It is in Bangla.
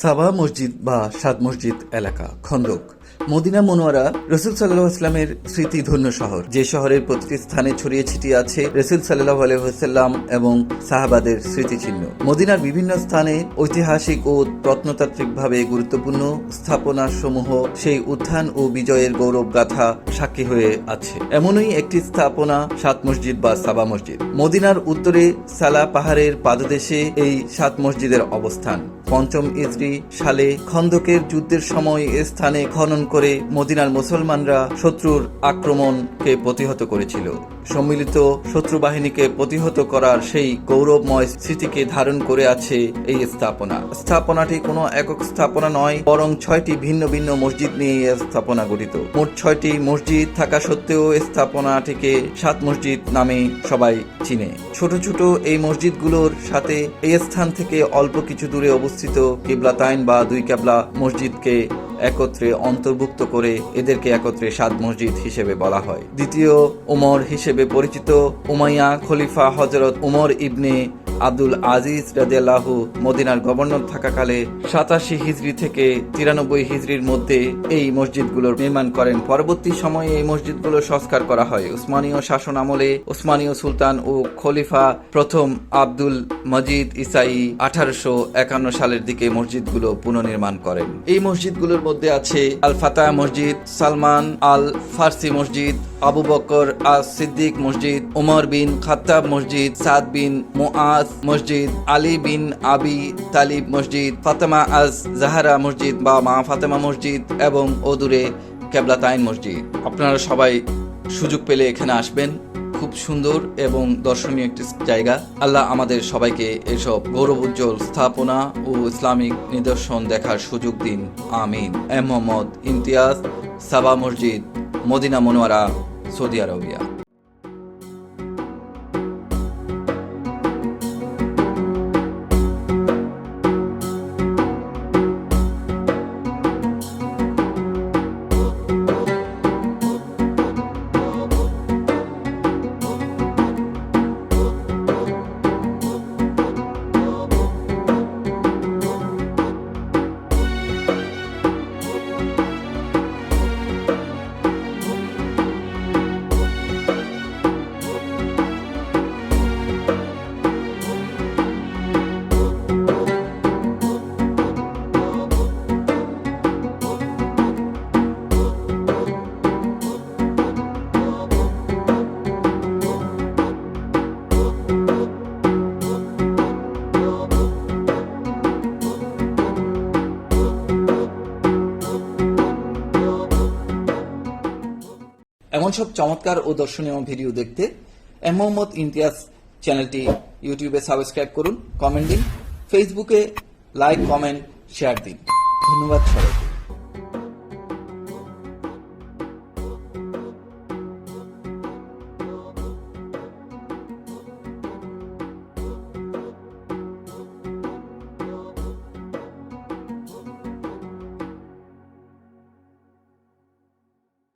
সাবা মসজিদ বা সাদ মসজিদ এলাকা খন্দক। মদিনা মনোয়ারা রসুল সাল্লাহ ইসলামের স্মৃতি ধন্য শহর। যে শহরের প্রতিটি স্থানে ছড়িয়ে ছিটিয়ে আছে রসুল সাল্লাহ আলহাম এবং সাহাবাদের স্মৃতিচিহ্ন। মদিনার বিভিন্ন স্থানে ঐতিহাসিক ও প্রত্নতাত্ত্বিকভাবে গুরুত্বপূর্ণ স্থাপনা সমূহ সেই উত্থান ও বিজয়ের গৌরব গাথা সাক্ষী হয়ে আছে। এমনই একটি স্থাপনা সাত মসজিদ বা সাবা মসজিদ। মদিনার উত্তরে সালা পাহাড়ের পাদদেশে এই সাত মসজিদের অবস্থান। পঞ্চম ইসরি সালে খন্দকের যুদ্ধের সময় এ স্থানে খনন করে মদিনার মুসলমানরা শত্রুর আক্রমণকে প্রতিহত করেছিল। সম্মিলিত শত্রু বাহিনীকে প্রতিহত করার সেই গৌরবময় স্মৃতিকে ধারণ করে আছে এই স্থাপনা। স্থাপনাটি কোনো একক স্থাপনা নয়, বরং ছয়টি ভিন্ন ভিন্ন মসজিদ নিয়ে এই স্থাপনা গঠিত। মোট ছয়টি মসজিদ থাকা সত্ত্বেও স্থাপনাটিকে সাত মসজিদ নামে সবাই চিনে। ছোট ছোট এই মসজিদগুলোর সাথে এই স্থান থেকে অল্প কিছু দূরে অবস্থিত কিবলাতাইন বা দুই কেবলা মসজিদকে একত্রে অন্তর্ভুক্ত করে এদেরকে একত্রে সাত মসজিদ হিসেবে বলা হয়। দ্বিতীয় উমর হিসেবে পরিচিত উমাইয়া খলিফা হজরত উমর ইবনে আব্দুল আজিজ রাজিয়াল্লাহু মদিনার গভর্নর থাকাকালে সাতাশি হিজড়ি থেকে তিরানব্বই হিজড়ির মধ্যে এই মসজিদগুলোর নির্মাণ করেন। পরবর্তী সময়ে এই মসজিদগুলো সংস্কার করা হয়। উসমানীয় শাসন আমলে উসমানীয় সুলতান ও খলিফা প্রথম আব্দুল মজিদ ইসাই আঠারোশো একান্ন সালের দিকে মসজিদগুলো পুনর্নির্মাণ করেন। এই মসজিদগুলোর মধ্যে আছে আল ফাতাহ মসজিদ, সালমান আল ফার্সি মসজিদ, আবু বকর আস সিদ্দিক মসজিদ, উমর বিন খাত্তাব মসজিদ, সাদ বিন মুআজ মসজিদ, আলী বিন আবি তালিব মসজিদ, ফাতেমা আজ জাহারা মসজিদ বা মা ফাতেমা মসজিদ এবং ওদূরে কেবলাতাইন মসজিদ। আপনারা সবাই সুযোগ পেলে এখানে আসবেন। খুব সুন্দর এবং দর্শনীয় একটি জায়গা। আল্লাহ আমাদের সবাইকে এসব গৌরব উজ্জ্বল স্থাপনা ও ইসলামিক নিদর্শন দেখার সুযোগ দিন। আমিন। এম মোহাম্মদ ইমতিয়াজ সাবা মসজিদ, মদিনা মনোয়ারা, সৌদি আরবিয়া। এমন সব চমৎকার ও দর্শনীয় ভিডিও দেখতে এম মোহাম্মদ ইমতিয়াজ চ্যানেলটি ইউটিউবে সাবস্ক্রাইব করুন কমেন্ট দিন ফেসবুকে লাইক কমেন্ট শেয়ার দিন। ধন্যবাদ সবাইকে।